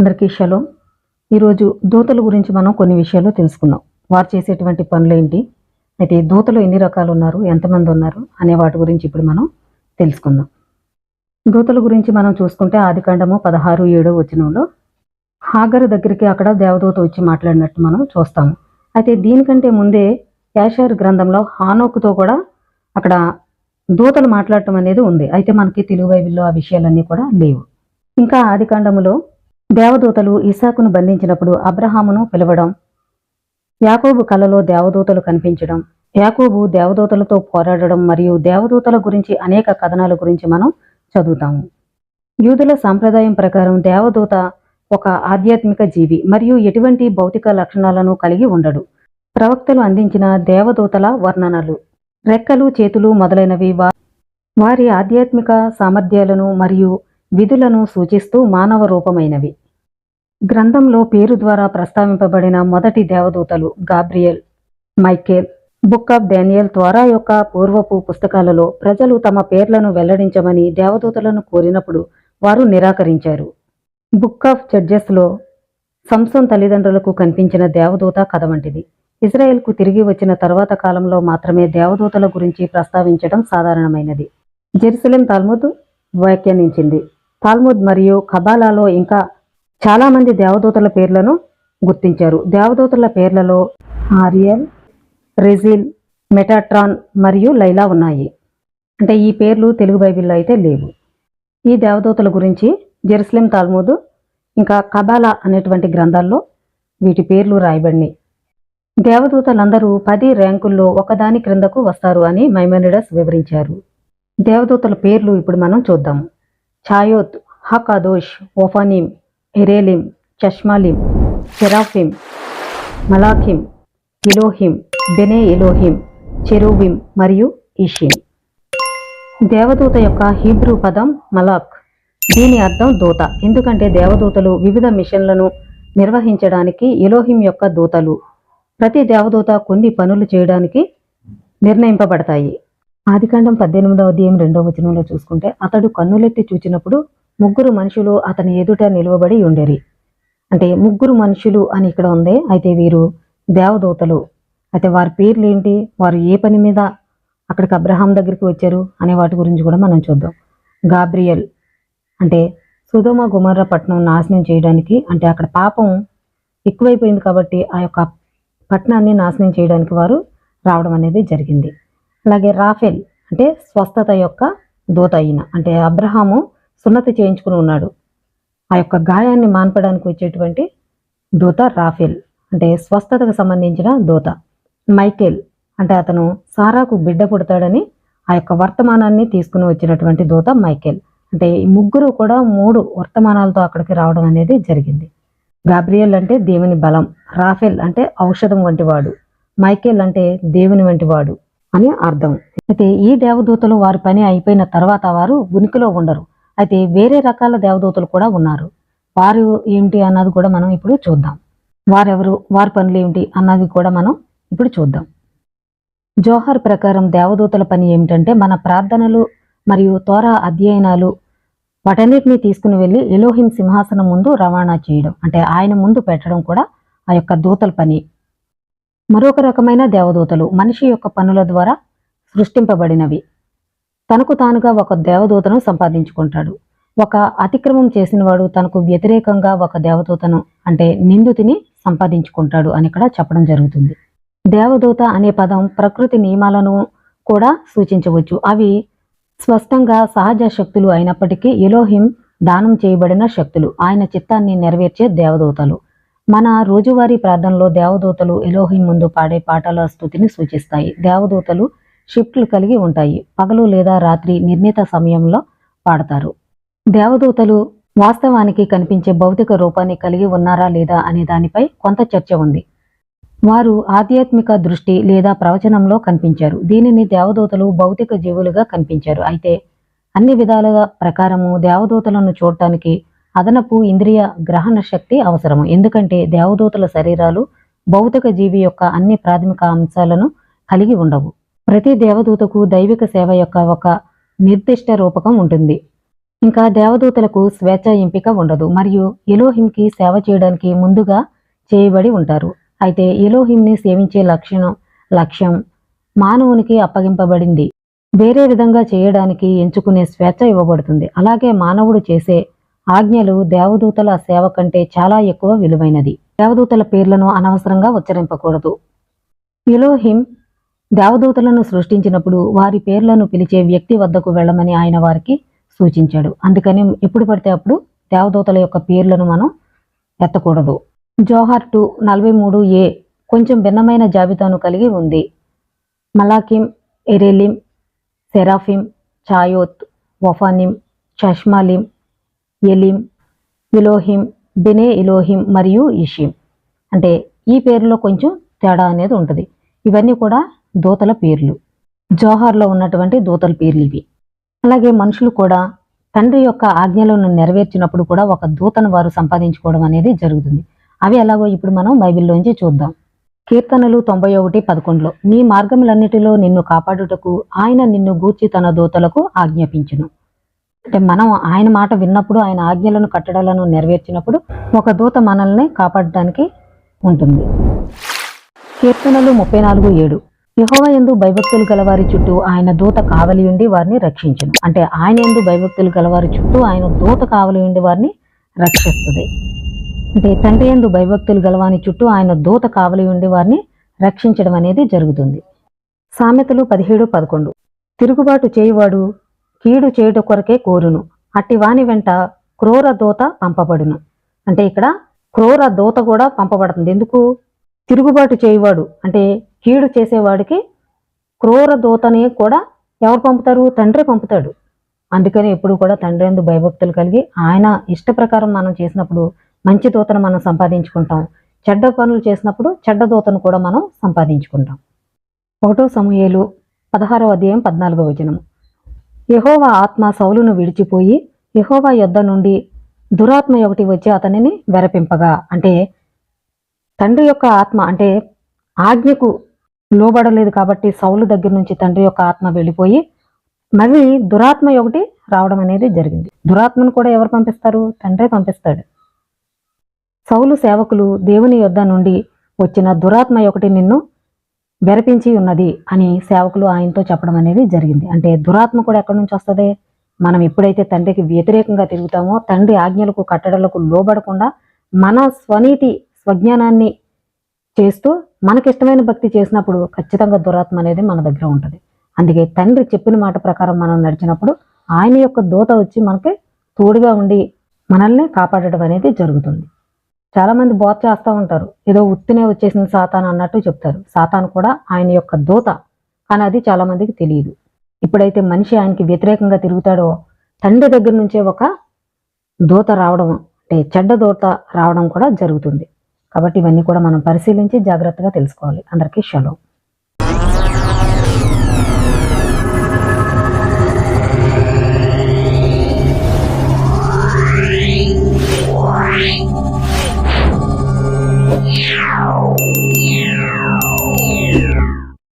అందరికీ షలో. ఈరోజు దూతలు గురించి మనం కొన్ని విషయాలు తెలుసుకుందాం. వారు చేసేటువంటి పనులు ఏంటి? అయితే దూతలు ఎన్ని రకాలు ఉన్నారు? ఎంతమంది ఉన్నారు? అనే వాటి గురించి ఇప్పుడు మనం తెలుసుకుందాం. దూతల గురించి మనం చూసుకుంటే ఆదికాండము పదహారు ఏడో వచనంలో హాగర్ దగ్గరికి అక్కడ దేవదూత వచ్చి మాట్లాడినట్టు మనం చూస్తాము. అయితే దీనికంటే ముందే యాషర్ గ్రంథంలో హానోక్తో కూడా అక్కడ దూతలు మాట్లాడటం అనేది ఉంది. అయితే మనకి తెలుగు బైబిల్లో ఆ విషయాలన్నీ కూడా లేవు. ఇంకా ఆదికాండములో దేవదూతలు ఇసాకును బంధించినప్పుడు అబ్రహామును పిలవడం యాకోబు కలలో దేవదూతలు కనిపించడం యాకోబు దేవదూతలతో పోరాడడం మరియు దేవదూతల గురించి అనేక కథనాల గురించి మనం చదువుతాము. యూదుల సాంప్రదాయం ప్రకారం దేవదూత ఒక ఆధ్యాత్మిక జీవి మరియు ఎటువంటి భౌతిక లక్షణాలను కలిగి ఉండడు. ప్రవక్తలు అందించిన దేవదూతల వర్ణనలు రెక్కలు చేతులు మొదలైనవి వారి ఆధ్యాత్మిక సామర్థ్యాలను మరియు విధులను సూచిస్తూ మానవ రూపమైనవి. గ్రంథంలో పేరు ద్వారా ప్రస్తావింపబడిన మొదటి దేవదూతలు Gabriel Michael book of Daniel త్వరా యొక్క పూర్వపు పుస్తకాలలో ప్రజలు తమ పేర్లను వెల్లడించమని దేవదూతలను కోరినప్పుడు వారు నిరాకరించారు. బుక్ ఆఫ్ జడ్జెస్లో సంసోన్ తల్లిదండ్రులకు కనిపించిన దేవదూత కథ వంటిది. ఇజ్రాయెల్కు తిరిగి వచ్చిన తర్వాత కాలంలో మాత్రమే దేవదూతల గురించి ప్రస్తావించడం సాధారణమైనది. జెరూసలేం తాల్ముద్ వ్యాఖ్యానించింది. తాల్ముద్ మరియు కబాలాలో ఇంకా చాలామంది దేవదూతల పేర్లను గుర్తించారు. దేవదూతల పేర్లలో ఆరియల్ రెజిల్ మెటాట్రాన్ మరియు లైలా ఉన్నాయి. అంటే ఈ పేర్లు తెలుగు బైబిల్లో అయితే లేవు. ఈ దేవదూతల గురించి జెరూసలేం తాల్మూదు ఇంకా కబాలా అనేటువంటి గ్రంథాల్లో వీటి పేర్లు రాయబడినాయి. దేవదూతలందరూ పది ర్యాంకుల్లో ఒకదాని క్రిందకు వస్తారు అని మైమనిడస్ వివరించారు. దేవదూతల పేర్లు ఇప్పుడు మనం చూద్దాము ఛాయోత్ హకాదోష్ ఓఫానీమ్ ఎరేలిం చష్మాలిం సెరాఫిం మలాఖిం ఇలోహిం బెనే ఇలోహిం చెరూవిం మరియు ఇషిం దేవదూత యొక్క హీబ్రూ పదం మలాక్ దీని అర్థం దూత. ఎందుకంటే దేవదూతలు వివిధ మిషన్లను నిర్వహించడానికి ఇలోహిం యొక్క దూతలు. ప్రతి దేవదూత కొన్ని పనులు చేయడానికి నిర్ణయింపబడతాయి. ఆదికాండం పద్దెనిమిదవ అధ్యాయం రెండవ వచనంలో చూసుకుంటే అతడు కన్నులెత్తి చూచినప్పుడు ముగ్గురు మనుషులు అతని ఎదుట నిలువబడి ఉండేరి. అంటే ముగ్గురు మనుషులు అని ఇక్కడ ఉంది అయితే వీరు దేవదూతలు. అయితే వారి పేర్లు ఏంటి వారు ఏ పని మీద అక్కడికి అబ్రహాం దగ్గరికి వచ్చారు అనే వాటి గురించి కూడా మనం చూద్దాం. గాబ్రియల్ అంటే సుధోమ గుమర్ర పట్టణం నాశనం చేయడానికి అంటే అక్కడ పాపం ఎక్కువైపోయింది కాబట్టి ఆ యొక్క పట్టణాన్ని నాశనం చేయడానికి వారు రావడం అనేది జరిగింది. అలాగే రాఫెల్ అంటే స్వస్థత యొక్క దూత అయిన అంటే అబ్రహాము సున్నతి చేయించుకుని ఉన్నాడు. ఆ యొక్క గాయాన్ని మాన్పడానికి వచ్చేటువంటి దూత రాఫెల్ అంటే స్వస్థతకు సంబంధించిన దూత మైకేల్. అంటే అతను సారాకు బిడ్డ పుడతాడని ఆ యొక్క వర్తమానాన్ని తీసుకుని వచ్చినటువంటి దూత మైకేల్. అంటే ఈ ముగ్గురు కూడా మూడు వర్తమానాలతో అక్కడికి రావడం అనేది జరిగింది. గాబ్రియల్ అంటే దేవుని బలం రాఫెల్ అంటే ఔషధం వంటివాడు మైకేల్ అంటే దేవుని వంటివాడు అని అర్థం. అయితే ఈ దేవదూతలు వారి పని అయిపోయిన తర్వాత వారు ఉనికిలో ఉండరు. అయితే వేరే రకాల దేవదూతలు కూడా ఉన్నారు. వారు ఏంటి అన్నది కూడా మనం ఇప్పుడు చూద్దాం. వారెవరు వారి పనులు ఏమిటి అన్నది కూడా మనం ఇప్పుడు చూద్దాం. జోహర్ ప్రకారం దేవదూతల పని ఏమిటంటే మన ప్రార్థనలు మరియు తోరా అధ్యయనాలు వాటన్నిటిని తీసుకుని వెళ్ళి ఎలోహిం సింహాసనం ముందు రవాణా చేయడం అంటే ఆయన ముందు పెట్టడం కూడా ఆ యొక్క దూతల పని. మరొక రకమైన దేవదూతలు మనిషి యొక్క పనుల ద్వారా సృష్టింపబడినవి. తనకు తానుగా ఒక దేవదూతను సంపాదించుకుంటాడు. ఒక అతిక్రమం చేసినవాడు తనకు వ్యతిరేకంగా ఒక దేవదూతను అంటే నిందితుని సంపాదించుకుంటాడు అని ఇక్కడ చెప్పడం జరుగుతుంది. దేవదూత అనే పదం ప్రకృతి నియమాలను కూడా సూచించవచ్చు. అవి స్పష్టంగా సహజ శక్తులు అయినప్పటికీ ఎలోహిం దానం చేయబడిన శక్తులు. ఆయన చిత్తాన్ని నెరవేర్చే దేవదూతలు. మన రోజువారీ ప్రార్థనలో దేవదూతలు ఎలోహిం ముందు పాడే పాటల స్థుతిని సూచిస్తాయి. దేవదూతలు షిఫ్ట్లు కలిగి ఉంటాయి. పగలు లేదా రాత్రి నిర్ణీత సమయంలో పాడతారు. దేవదూతలు వాస్తవానికి కనిపించే భౌతిక రూపాన్ని కలిగి ఉన్నారా లేదా అనే దానిపై కొంత చర్చ ఉంది. వారు ఆధ్యాత్మిక దృష్టి లేదా ప్రవచనంలో కనిపించారు. దీనిని దేవదూతలు భౌతిక జీవులుగా కనిపించారు. అయితే అన్ని విధాల ప్రకారము దేవదూతలను చూడటానికి అదనపు ఇంద్రియ గ్రహణ శక్తి అవసరము. ఎందుకంటే దేవదూతల శరీరాలు భౌతిక జీవి యొక్క అన్ని ప్రాథమిక అంశాలను కలిగి ఉండవు. ప్రతి దేవదూతకు దైవిక సేవ యొక్క ఒక నిర్దిష్ట రూపకం ఉంటుంది. ఇంకా దేవదూతలకు స్వేచ్ఛ ఎంపిక ఉండదు. మరియు ఎలోహింకి సేవ చేయడానికి ముందుగా చేయబడి ఉంటారు. అయితే ఎలోహింని సేవించే లక్షణం లక్ష్యం మానవునికి అప్పగింపబడింది. వేరే విధంగా చేయడానికి ఎంచుకునే స్వేచ్ఛ ఇవ్వబడుతుంది. అలాగే మానవుడు చేసే ఆజ్ఞలు దేవదూతల సేవ కంటే చాలా ఎక్కువ విలువైనది. దేవదూతల పేర్లను అనవసరంగా ఉచ్చరింపకూడదు. ఎలోహిం దేవదూతలను సృష్టించినప్పుడు వారి పేర్లను పిలిచే వ్యక్తి వద్దకు వెళ్ళమని ఆయన వారికి సూచించాడు. అందుకని ఎప్పుడు పడితే అప్పుడు దేవదూతల యొక్క పేర్లను మనం ఎత్తకూడదు. జోహార్ టు నలభై మూడు ఏ కొంచెం భిన్నమైన జాబితాను కలిగి ఉంది. మలాకిం ఎరేలిం సెరాఫిం చాయోత్ వఫానిం చష్మాలిం ఎలిం ఇలోహిం బెనే ఇలోహిం మరియు ఇషిం. అంటే ఈ పేరులో కొంచెం తేడా అనేది ఉంటుంది. ఇవన్నీ కూడా దూతల పేర్లు. జోహార్లో ఉన్నటువంటి దూతల పేర్లు ఇవి. అలాగే మనుషులు కూడా తండ్రి యొక్క ఆజ్ఞలను నెరవేర్చినప్పుడు కూడా ఒక దూతను వారు సంపాదించుకోవడం అనేది జరుగుతుంది. అవి ఎలాగో ఇప్పుడు మనం బైబిల్లోంచి చూద్దాం. కీర్తనలు తొంభై ఒకటి పదకొండులో నీ మార్గములన్నిటిలో నిన్ను కాపాడుటకు ఆయన నిన్ను గూర్చి తన దూతలకు ఆజ్ఞాపించును. అంటే మనం ఆయన మాట విన్నప్పుడు ఆయన ఆజ్ఞలను కట్టడాలను నెరవేర్చినప్పుడు ఒక దూత మనల్ని కాపాడడానికి ఉంటుంది. కీర్తనలు ముప్పై నాలుగు ఏడు యహోవ ఎందు భయభక్తులు గలవారి చుట్టూ ఆయన దూత కావలి ఉండి వారిని రక్షించను. అంటే ఆయన ఎందు భయభక్తులు గలవారి చుట్టూ ఆయన దూత కావలి ఉండి వారిని రక్షిస్తుంది. అంటే తండ్రి ఎందు భయభక్తులు గలవాని చుట్టూ ఆయన దూత కావలి ఉండి వారిని రక్షించడం అనేది జరుగుతుంది. సామెతలు పదిహేడు పదకొండు. తిరుగుబాటు చేయువాడు కీడు చేయుట కొరకే కోరును. అట్టి వాని వెంట క్రూర దూత పంపబడును. అంటే ఇక్కడ క్రూర దూత కూడా పంపబడుతుంది. ఎందుకు? తిరుగుబాటు చేయువాడు. అంటే కీడు చేసేవాడికి క్రూర దూతని కూడా ఎవరు పంపుతారు? తండ్రి పంపుతాడు. అందుకని ఎప్పుడు కూడా తండ్రి ఎందు భయభక్తులు కలిగి ఆయన ఇష్ట ప్రకారం మనం చేసినప్పుడు మంచి దూతను మనం సంపాదించుకుంటాం. చెడ్డ పనులు చేసినప్పుడు చెడ్డ దూతను కూడా మనం సంపాదించుకుంటాం. ఒకటో సమూహేలు పదహారో అధ్యాయం పద్నాలుగో వచనం. యహోవా ఆత్మ సౌలును విడిచిపోయి యహోవా యొద్ద నుండి దురాత్మ ఒకటి వచ్చి అతనిని వెరపింపగా. అంటే తండ్రి యొక్క ఆత్మ అంటే ఆజ్ఞకు లోబడలేదు కాబట్టి సౌలు దగ్గర నుంచి తండ్రి యొక్క ఆత్మ వెళ్ళిపోయి మళ్ళీ దురాత్మ ఒకటి రావడం అనేది జరిగింది. దురాత్మను కూడా ఎవరు పంపిస్తారు? తండ్రే పంపిస్తాడు. సౌలు సేవకులు దేవుని యొద్ద నుండి వచ్చిన దురాత్మ ఒకటి నిన్ను బెరపించి ఉన్నది అని సేవకులు ఆయనతో చెప్పడం అనేది జరిగింది. అంటే దురాత్మ కూడా ఎక్కడి నుంచి వస్తుంది? మనం ఎప్పుడైతే తండ్రికి వ్యతిరేకంగా తిరుగుతామో తండ్రి ఆజ్ఞలకు కట్టడలకు లోబడకుండా మన స్వనీతి స్వజ్ఞానాన్ని చేస్తూ మనకిష్టమైన భక్తి చేసినప్పుడు ఖచ్చితంగా దురాత్మ అనేది మన దగ్గర ఉంటుంది. అందుకే తండ్రి చెప్పిన మాట ప్రకారం మనం నడిచినప్పుడు ఆయన యొక్క దూత వచ్చి మనకి తోడుగా ఉండి మనల్ని కాపాడటం అనేది జరుగుతుంది. చాలామంది బోత్ బోధ చేస్తూ ఉంటారు. ఏదో ఉత్తినే వచ్చేసిన సాతాన్ అన్నట్టు చెప్తారు. సాతాన్ కూడా ఆయన యొక్క దూత కానీ అది చాలా మందికి తెలియదు. ఇప్పుడైతే మనిషి ఆయనకి వ్యతిరేకంగా తిరుగుతాడో తండ్రి దగ్గర నుంచే ఒక దూత రావడం అంటే చెడ్డ దూత రావడం కూడా జరుగుతుంది. కాబట్టి ఇవన్నీ కూడా మనం పరిశీలించి జాగ్రత్తగా తెలుసుకోవాలి. అందరికీ షలో.